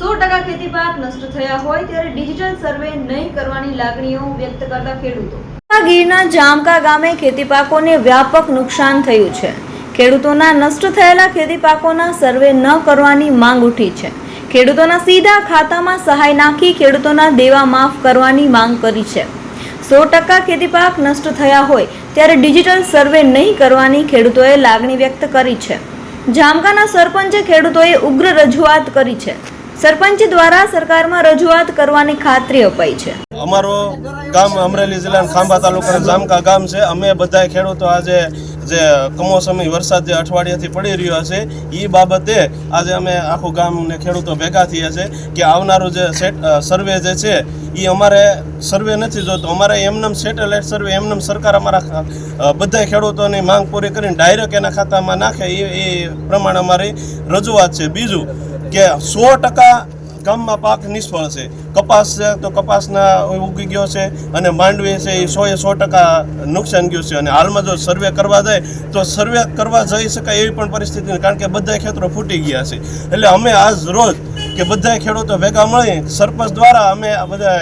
સો ટકા ખેતી પાક નષ્ટ થયા હોય ત્યારે ડિજિટલ સર્વે નહીં કરવાની લાગણીઓ વ્યક્ત કરતા ખેડૂતો. ગીરના જામકા ગામે ખેતી પાકોને વ્યાપક નુકસાન થયું છે. ખેડૂતોના નષ્ટ થયેલા ખેતી પાકોના સર્વે ન કરવાની માંગ ઉઠી છે. ખેડૂતોના સીધા ખાતામાં સહાય નાખી ખેડૂતોના દેવા માફ કરવાની માંગ કરી છે. સો ટકા ખેતી પાક નષ્ટ થયા હોય ત્યારે ડિજિટલ સર્વે નહીં કરવાની ખેડૂતોએ લાગણી વ્યક્ત કરી છે. જામકાના સરપંચે ખેડૂતોએ ઉગ્ર રજૂઆત કરી છે. સરપંચ દ્વારા સરકારમાં રજૂઆત કરવાની ખાતરી અપાઈ છે. અમારો ગામ અમરેલી જિલ્લાના ખાંભા તાલુકાના જામકા ગામ છે. અમે બધાય ખેડૂતો આજે જે કમોસમી વરસાદ જે અઠવાડિયાથી પડી રહ્યો છે એ બાબતે આજે અમે આખું ગામ ને ખેડૂતો ભેગા થયા છે કે આવનારું જે સેટ સર્વે જે છે એ અમારે સર્વે નથી જોતો. અમારે એમનેમ સેટેલાઇટ સર્વે એમનેમ સરકાર અમારા બધા ખેડૂતોની માંગ પૂરી કરીને ડાયરેક્ટ એના ખાતામાં નાખે. એ પ્રમાણે અમારી રજૂઆત છે. બીજું કે સો ટકા ગામમાં પાક નિષ્ફળ છે. કપાસ છે તો કપાસના ઉગી ગયો છે અને માંડવી છે એ સો એ સો ટકા નુકસાન ગયું છે. અને હાલમાં જો સર્વે કરવા જાય તો સર્વે કરવા જઈ શકાય એવી પણ પરિસ્થિતિ કારણ કે બધા ખેતરો ફૂટી ગયા છે. એટલે અમે આજ રોજ કે બધા ખેડૂતો ભેગા મળી સરપંચ દ્વારા અમે બધા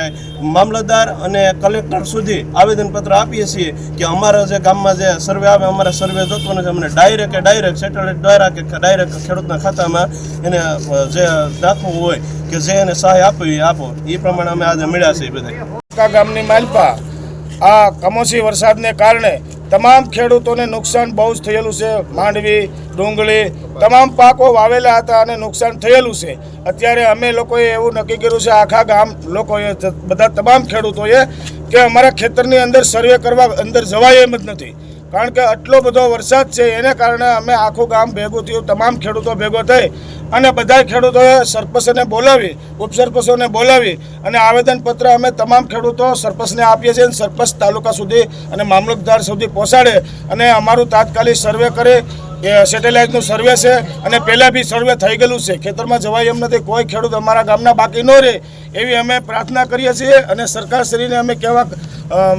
મામલતદાર અને કલેક્ટર સુધી આવેદનપત્ર આપીએ છીએ કે અમારા જે ગામમાં જે સર્વે આવે, અમારે સર્વે જોતો નથી અમને ડાયરેક્ટ ડાયરેક્ટ સેટેલાઇટ દ્વારા કે ડાયરેક્ટ ખેડૂતના ખાતામાં એને જે દાખવું હોય કે જે એને સહાય આપવી આપો. એ પ્રમાણે અમે આજે મળ્યા છીએ બધા ગામની માલપા આ કમોસી વરસાદને કારણે તમામ ખેડૂતોને નુકસાન બહુ જ થયેલું છે, માંડવી, ડુંગળી, તમામ પાકો વાવેલા હતા અને નુકસાન થયેલું છે. અત્યારે અમે લોકોએ એવું નક્કી કર્યું છે, આખા ગામ લોકોએ, બધા તમામ ખેડૂતોએ, કે અમારા ખેતરની અંદર સર્વે કરવા અંદર જવાય એમ જ નથી. કારણ કે આટલો બધો વરસાદ છે, એને કારણે અમે આખું ગામ ભેગું થયું, તમામ ખેડૂતો ભેગો થઈ અને બધા ખેડૂતોએ સરપંચને બોલાવી, ઉપસરપંચોને બોલાવી અને આવેદનપત્ર અમે તમામ ખેડૂતો સરપંચને આપીએ છીએ અને સરપંચ તાલુકા સુધી અને મામલતદાર સુધી પહોંચાડે અને અમારું તાત્કાલિક સર્વે કરે એ સેટેલાઇટનું સર્વે છે અને પહેલાં બી સર્વે થઈ ગયેલું છે. ખેતરમાં જવાય એમ નથી. કોઈ ખેડૂત અમારા ગામના બાકી ન રહે એવી અમે પ્રાર્થના કરીએ છીએ અને સરકારશ્રીને અમે કહેવા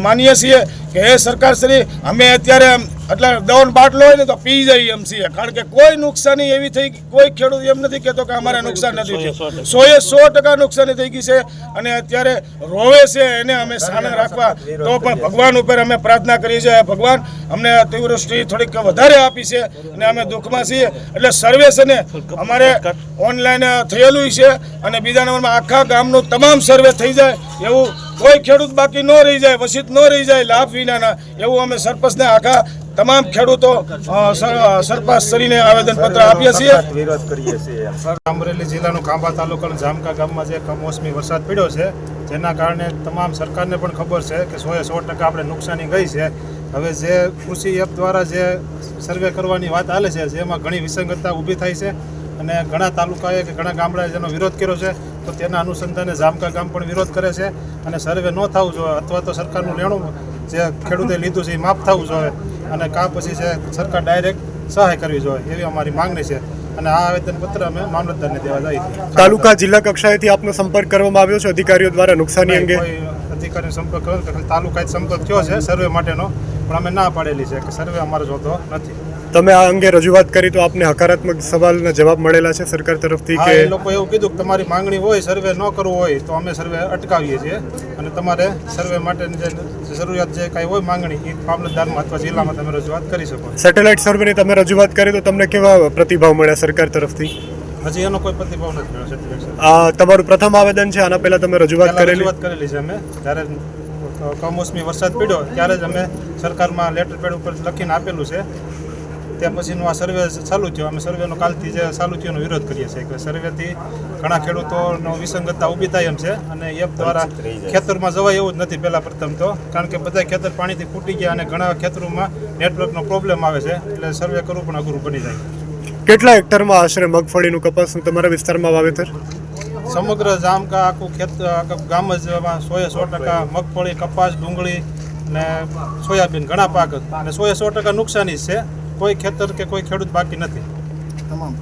માનીએ છીએ કે, હે સરકારશ્રી, અમે અત્યારે એટલે દવન બાટલો હોય ને તો પી જાય એમ છીએ કારણ કે કોઈ નુકસાની એવી થઈ કોઈ ખેડૂત એમ નથી કહેતો કે અમારે નુકસાન નથી થયું. સો એ સો ટકા નુકસાની થઈ ગઈ છે અને અત્યારે રોવે છે એને અમે સામે રાખવા. તો પણ ભગવાન ઉપર અમે પ્રાર્થના કરી છે ભગવાન અમને અતિવૃષ્ટિ થોડીક વધારે આપી છે અને અમે દુઃખમાં છીએ. એટલે સર્વે છે અમારે ઓનલાઈન થયેલું છે અને બીજા નંબરમાં આખા ગામનું તમામ સર્વે થઈ જાય એવું કોઈ ખેડૂત બાકી ન રહી જાય વસિત ન રહી જાય લાભ વિનાના એવું અમે સરપંચને આખા તમામ ખેડૂતો અ, સર- સરપંચ શ્રીને આવેદનપત્ર આપીએ છીએ. અમરેલી જિલ્લાનું ખાંભા તાલુકાના જામકા ગામમાં જે કમોસમી વરસાદ પડ્યો છે જેના કારણે તમામ સરકારને પણ ખબર છે કે સોએ સો ટકા આપણે નુકસાની ગઈ છે. હવે જે કૃષિ એપ દ્વારા જે સર્વે કરવાની વાત હાલે છે જેમાં ઘણી વિસંગતતા ઊભી થાય છે અને ઘણા તાલુકાએ કે ઘણા ગામડાએ જેનો વિરોધ કર્યો છે તો તેના અનુસંધાને જામકા ગામ પણ વિરોધ કરે છે. અને સર્વે ન થવું જોઈએ અથવા તો સરકારનું લેણું જે ખેડૂતે લીધું છે એ માફ થવું જોઈએ. અને કાં પછી છે સરકાર ડાયરેક્ટ સહાય કરવી જોઈએ એવી અમારી માંગણી છે. અને આ આવેદનપત્ર અમે મામલતદારને દેવા જઈએ તાલુકા જિલ્લા કક્ષાએથી આપનો સંપર્ક કરવામાં આવ્યો છે અધિકારીઓ દ્વારા નુકસાની અંગે? અધિકારીનો સંપર્ક કર્યો જ સંપર્ક થયો છે સર્વે માટેનો. પણ અમે ના પાડેલી છે કે સર્વે અમારો જોતો નથી. તમે આ અંગે રજૂઆત કરી તો આપને હકારાત્મક સવાલના જવાબ મળેલા છે સરકાર તરફથી કે લોકો એવું કીધું કે તમારી માંગણી હોય સર્વે ન કરવું હોય તો અમે સર્વે અટકાવીએ છીએ. અને તમારે સર્વે માટેની જે જરૂરિયાત જે કાંઈ હોય માંગણી એ મામલતદારમાં અથવા જિલ્લામાં તમે રજૂઆત કરી શકો સેટેલાઇટ સર્વેની તમે રજૂઆત કરી તો તમને કેવા પ્રતિભાવ મળ્યા સરકાર તરફથી? હજી એનો કોઈ પ્રતિભાવ નથી મળ્યો સેટેલાઇટ આ તમારું પ્રથમ આવેદન છે આના પહેલા તમે રજૂઆત કરેલી? રજૂઆત કરેલી છે અમે. જ્યારે કમોસમી વરસાદ પડ્યો ત્યારે જ અમે સરકારમાં લેટર પેડ ઉપર લખીને આપેલું છે. ત્યાં પછીનું આ સર્વે ચાલુ થયો. અમે સર્વેનો કાલથી જે ચાલુ થયો એનો વિરોધ કરીએ છીએ કે સર્વેથી ઘણા ખેડૂતોનો વિસંગતતા ઊભી થાય એમ છે અને એપ દ્વારા ખેતરમાં જવાય એવું જ નથી પહેલાં પ્રથમ તો. કારણ કે બધા ખેતર પાણીથી ફૂટી ગયા અને ઘણા ખેતરોમાં નેટવર્કનો પ્રોબ્લેમ આવે છે. એટલે સર્વે કરવું પણ અઘરું બની જાય. કેટલા હેક્ટરમાં આશરે મગફળીનું કપાસનું તમારા વિસ્તારમાં વાવેતર? સમગ્ર જામકા આખું ખેત આખું ગામ જ એમાં સોએ સો ટકા મગફળી કપાસ ડુંગળી ને સોયાબીન ઘણા પાક. અને સોએ સો ટકા નુકસાની છે. કોઈ ખેતર કે કોઈ ખેડૂત બાકી નથી. તમામ